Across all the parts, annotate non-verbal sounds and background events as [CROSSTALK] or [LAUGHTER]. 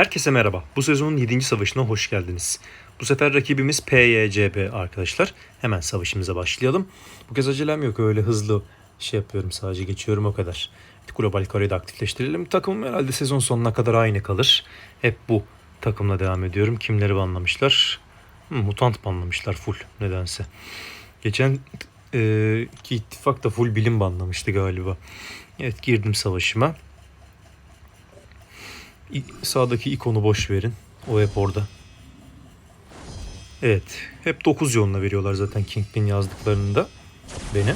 Herkese merhaba. Bu sezonun 7. savaşına hoş geldiniz. Bu sefer rakibimiz PYCB arkadaşlar. Hemen savaşımıza başlayalım. Bu kez acelem yok öyle hızlı şey yapıyorum sadece geçiyorum o kadar. Global Kore'yi de aktifleştirelim. Takımım herhalde sezon sonuna kadar aynı kalır. Hep bu takımla devam ediyorum. Kimleri banlamışlar? Hı, mutant banlamışlar full nedense. Geçen e, ki ittifak da full bilim banlamıştı galiba. Evet girdim savaşıma. Sağdaki ikonu boş verin. O hep orada. Evet. Hep 9 yoluna veriyorlar zaten Kingpin yazdıklarında. Beni.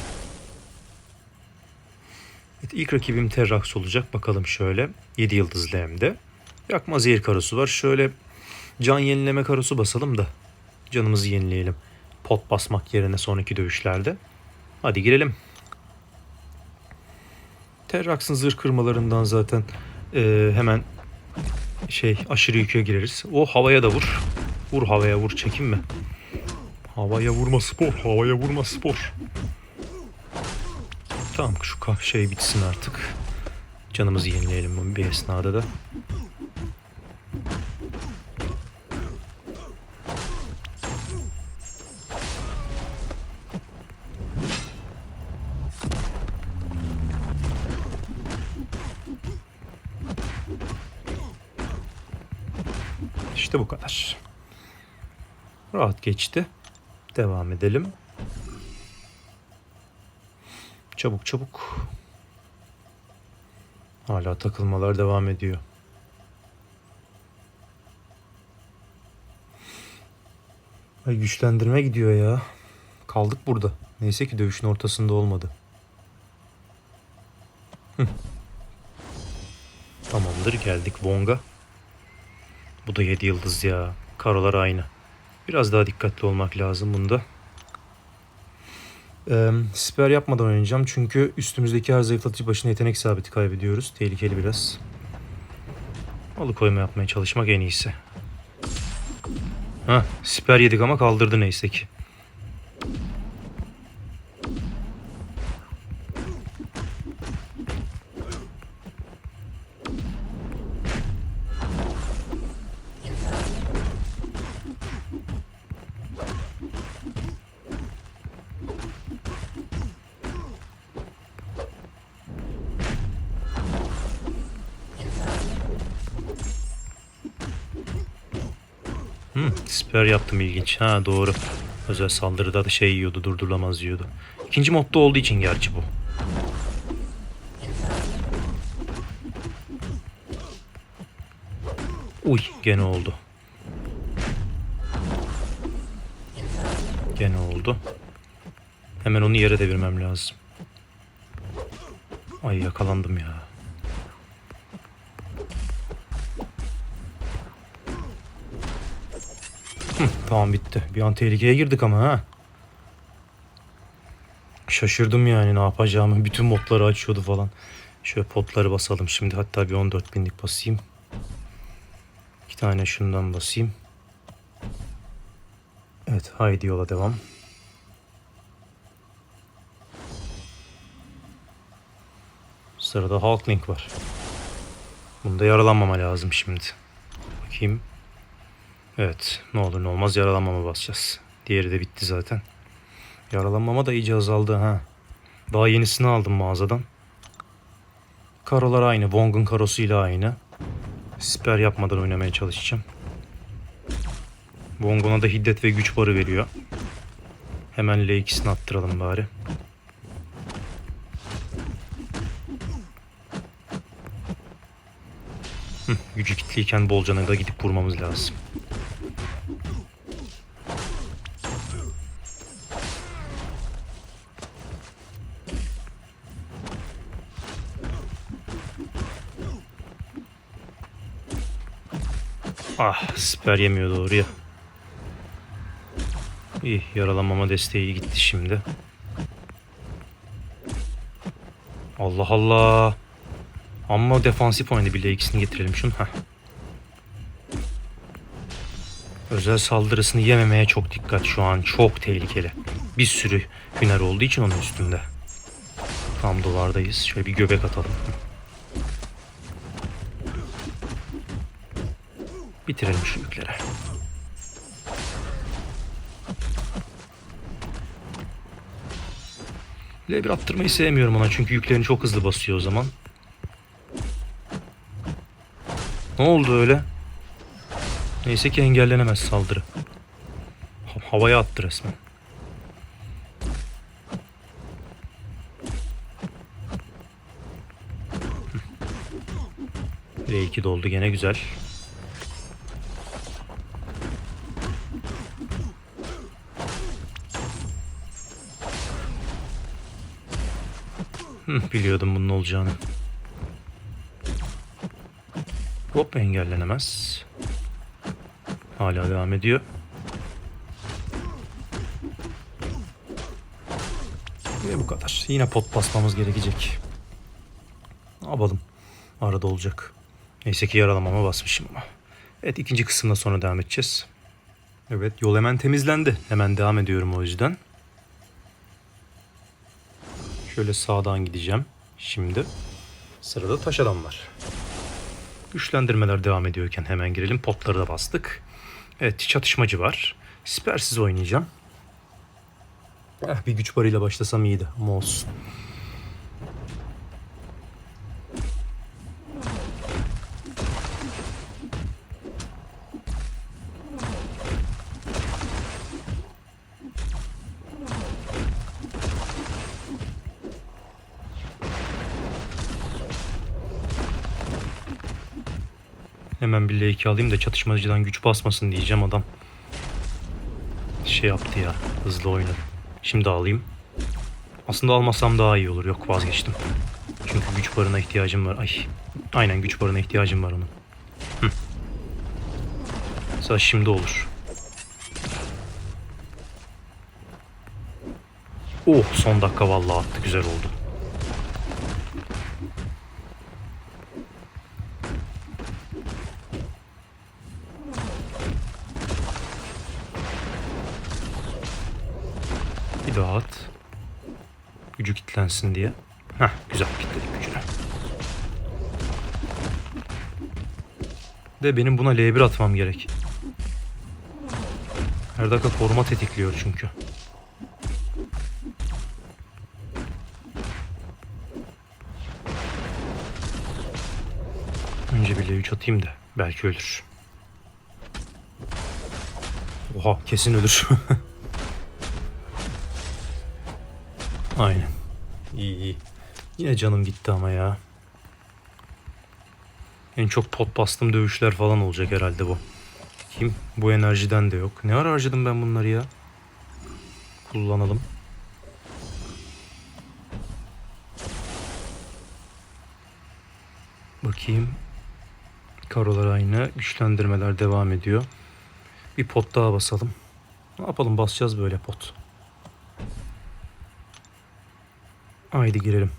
Evet, ilk rakibim Terrax olacak. Bakalım şöyle. 7 yıldızlı hem de. Yakma zehir karosu var. Şöyle can yenileme karosu basalım da canımızı yenileyelim. Pot basmak yerine sonraki dövüşlerde. Hadi girelim. Terrax'ın zırh kırmalarından zaten eee, hemen şey aşırı yüke gireriz. O havaya da vur. Vur havaya vur çekinme. Havaya vurma spor. Havaya vurma spor. Tamam şu şey bitsin artık. Canımızı yenileyelim bir esnada da. İşte bu kadar. Rahat geçti. Devam edelim. Çabuk çabuk. Hala takılmalar devam ediyor. Ay güçlendirme gidiyor ya. Kaldık burada. Neyse ki dövüşün ortasında olmadı. Hı. Tamamdır geldik Wong'a. Bu da 7 yıldız ya. Karolar aynı. Biraz daha dikkatli olmak lazım bunda. Ee, siper yapmadan oynayacağım çünkü üstümüzdeki her zayıflatıcı başına yetenek sabiti kaybediyoruz. Tehlikeli biraz. Alıkoyma yapmaya çalışmak en iyisi. Ha, siper yedik ama kaldırdı neyse ki. Hmm, siper yaptım ilginç. Ha doğru. Özel saldırıda da şey yiyordu, durdurulamaz yiyordu. İkinci modda olduğu için gerçi bu. Uy, gene oldu. Gene oldu. Hemen onu yere devirmem lazım. Ay yakalandım ya. Tamam bitti. Bir an tehlikeye girdik ama ha. Şaşırdım yani ne yapacağımı. Bütün modları açıyordu falan. Şöyle potları basalım şimdi. Hatta bir 14 binlik basayım. İki tane şundan basayım. Evet haydi yola devam. Sırada Hulkling var. Bunda yaralanmama lazım şimdi. Bakayım. Evet ne olur ne olmaz yaralanmama basacağız. Diğeri de bitti zaten. Yaralanmama da iyice azaldı ha. Daha yenisini aldım mağazadan. Karolar aynı. Wong'un karosuyla aynı. Siper yapmadan oynamaya çalışacağım. Wong ona da hiddet ve güç barı veriyor. Hemen L2'sini attıralım bari. Hı, gücü kitliyken bolcana da gidip vurmamız lazım. Ah siper yemiyor doğru ya. İyi yaralanmama desteği gitti şimdi. Allah Allah. Amma defansif oynadı bile ikisini getirelim şunu. Heh. Özel saldırısını yememeye çok dikkat şu an. Çok tehlikeli. Bir sürü hüner olduğu için onun üstünde. Tam duvardayız. Şöyle bir göbek atalım. Bitirelim şu yükleri. L1 attırmayı sevmiyorum ona çünkü yüklerini çok hızlı basıyor o zaman. Ne oldu öyle? Neyse ki engellenemez saldırı. Ha- havaya attı resmen. V2 doldu gene güzel. Biliyordum bunun olacağını. Hop engellenemez. Hala devam ediyor. Ve bu kadar. Yine pot basmamız gerekecek. Ne yapalım? Arada olacak. Neyse ki yaralamama basmışım ama. Evet ikinci kısımda sonra devam edeceğiz. Evet yol hemen temizlendi. Hemen devam ediyorum o yüzden. Şöyle sağdan gideceğim. Şimdi sırada taş adam var. Güçlendirmeler devam ediyorken hemen girelim. Potları da bastık. Evet çatışmacı var. Sipersiz oynayacağım. Eh, bir güç barıyla başlasam iyiydi ama olsun. Hemen bir L2 alayım da çatışmacıdan güç basmasın diyeceğim adam. Şey yaptı ya hızlı oynadı. Şimdi alayım. Aslında almasam daha iyi olur. Yok vazgeçtim. Çünkü güç barına ihtiyacım var. Ay. Aynen güç barına ihtiyacım var onun. Hı. Mesela şimdi olur. Oh son dakika vallahi attı güzel oldu. Bir daha at. Gücü kilitlensin diye. Heh güzel kilitledik gücünü. De benim buna L1 atmam gerek. Her dakika koruma tetikliyor çünkü. Önce bir L3 atayım da belki ölür. Oha kesin ölür. [LAUGHS] Aynen. İyi iyi. Yine canım gitti ama ya. En çok pot bastım dövüşler falan olacak herhalde bu. Kim? Bu enerjiden de yok. Ne ara harcadım ben bunları ya? Kullanalım. Bakayım. Karolar aynı. Güçlendirmeler devam ediyor. Bir pot daha basalım. Ne yapalım basacağız böyle pot. Haydi girelim.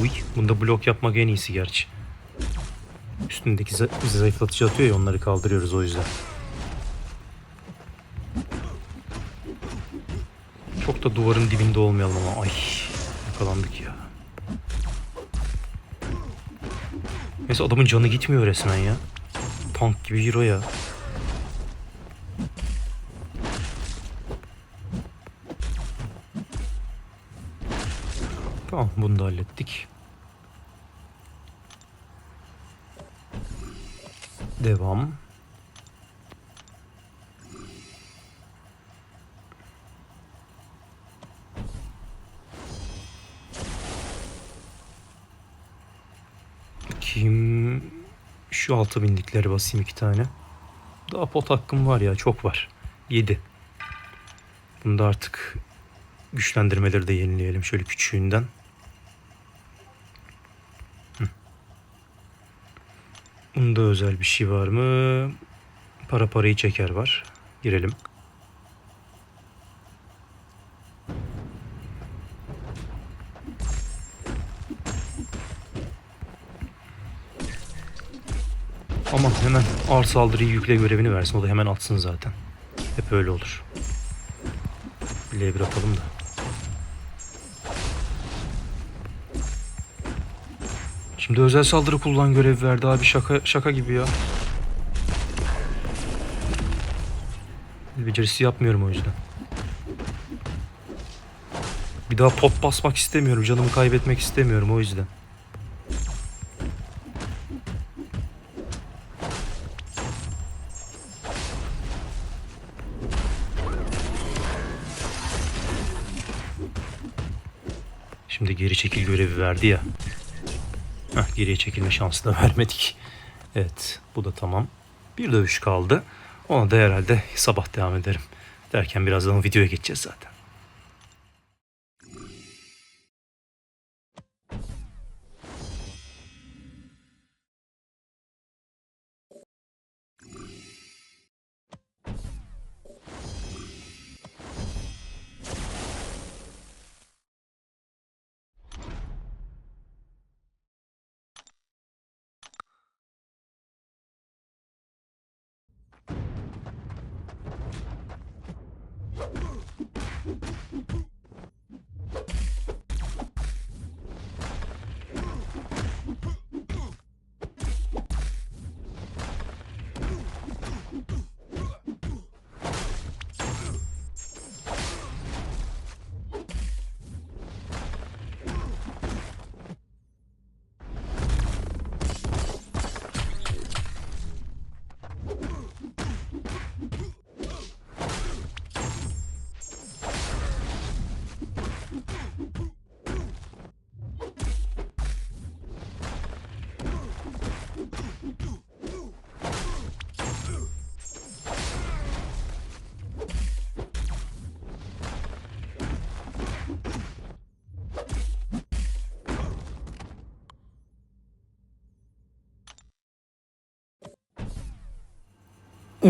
Uy, bunda blok yapmak en iyisi gerçi. Üstündeki za- zayıflatıcı atıyor ya onları kaldırıyoruz o yüzden. Çok da duvarın dibinde olmayalım ama ay yakalandık ya. Mesela adamın canı gitmiyor resmen ya. Tank gibi hero ya. Tamam bunu da hallettik. Devam. Kim şu altı bindikleri basayım iki tane. Daha pot hakkım var ya çok var. 7. Bunda artık güçlendirmeleri de yenileyelim şöyle küçüğünden. Bunda özel bir şey var mı? Para parayı çeker var. Girelim. Ama hemen ağır saldırıyı yükle görevini versin. O da hemen atsın zaten. Hep öyle olur. Bileğe bir atalım da. Şimdi özel saldırı kullan görev verdi abi şaka şaka gibi ya. Becerisi yapmıyorum o yüzden. Bir daha pot basmak istemiyorum. Canımı kaybetmek istemiyorum o yüzden. Şimdi geri çekil görevi verdi ya. Heh, geriye çekilme şansı da [LAUGHS] vermedik. Evet bu da tamam. Bir dövüş kaldı. Ona da herhalde sabah devam ederim. Derken birazdan videoya geçeceğiz zaten.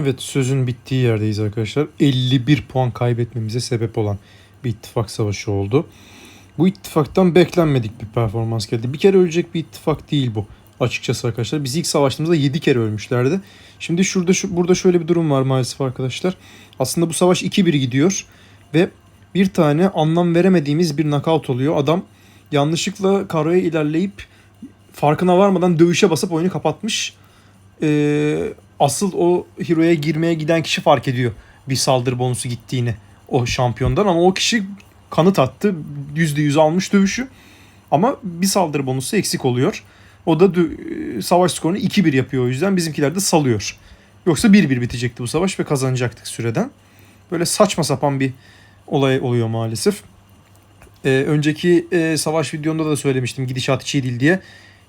Evet sözün bittiği yerdeyiz arkadaşlar. 51 puan kaybetmemize sebep olan bir ittifak savaşı oldu. Bu ittifaktan beklenmedik bir performans geldi. Bir kere ölecek bir ittifak değil bu açıkçası arkadaşlar. Biz ilk savaştığımızda 7 kere ölmüşlerdi. Şimdi şurada şu, burada şöyle bir durum var maalesef arkadaşlar. Aslında bu savaş 2-1 gidiyor ve bir tane anlam veremediğimiz bir knockout oluyor. Adam yanlışlıkla karaya ilerleyip farkına varmadan dövüşe basıp oyunu kapatmış. Ee, asıl o hero'ya girmeye giden kişi fark ediyor bir saldırı bonusu gittiğini o şampiyondan ama o kişi kanıt attı. %100 almış dövüşü. Ama bir saldırı bonusu eksik oluyor. O da dö- savaş skorunu 2-1 yapıyor o yüzden bizimkiler de salıyor. Yoksa 1-1 bitecekti bu savaş ve kazanacaktık süreden. Böyle saçma sapan bir olay oluyor maalesef. Ee, önceki e, savaş videomda da söylemiştim gidişat hiç iyi değil diye.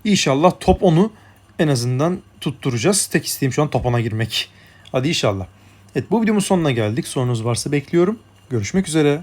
İnşallah top 10'u en azından tutturacağız. Tek isteğim şu an top 10'a girmek. Hadi inşallah. Evet bu videomun sonuna geldik. Sorunuz varsa bekliyorum. Görüşmek üzere.